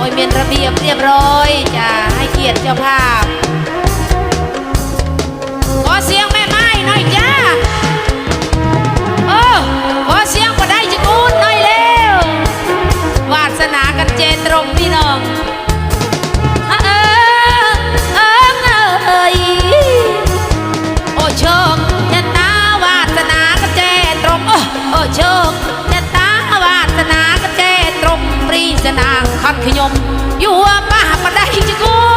โอ้ยเมียนระเบียบเรียบร้อย จะให้เกียรติเจ้าภาพ ขอเสียงแม่ไม้หน่อยจ้าเออขอเสียงก็ได้จิกูนหน่อยเร็ววาสนากันเจนตรง นางขัดขยม อยู่ว่าป้าปได้จะกู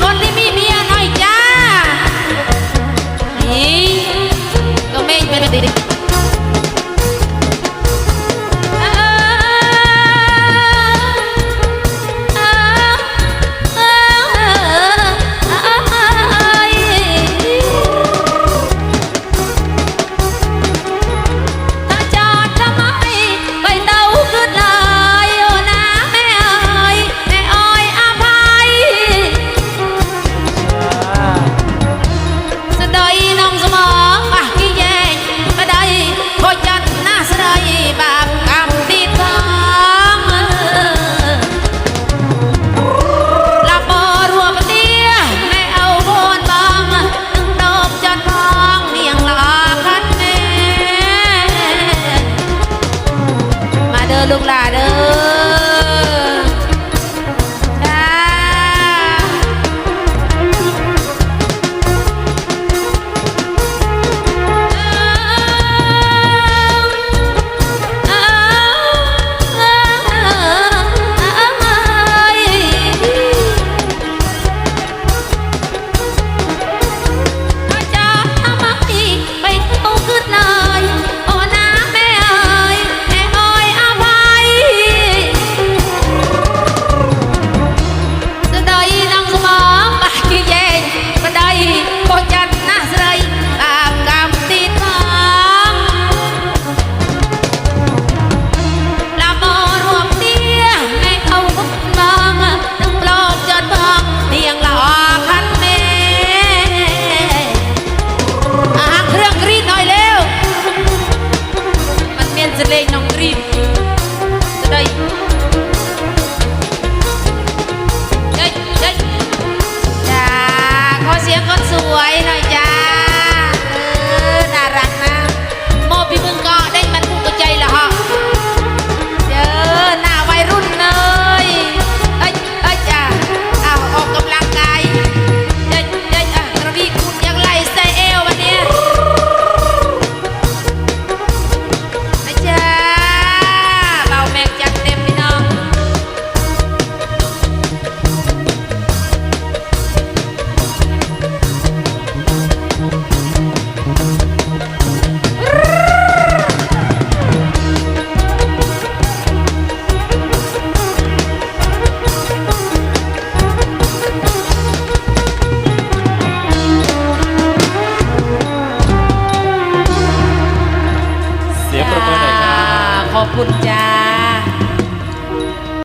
Con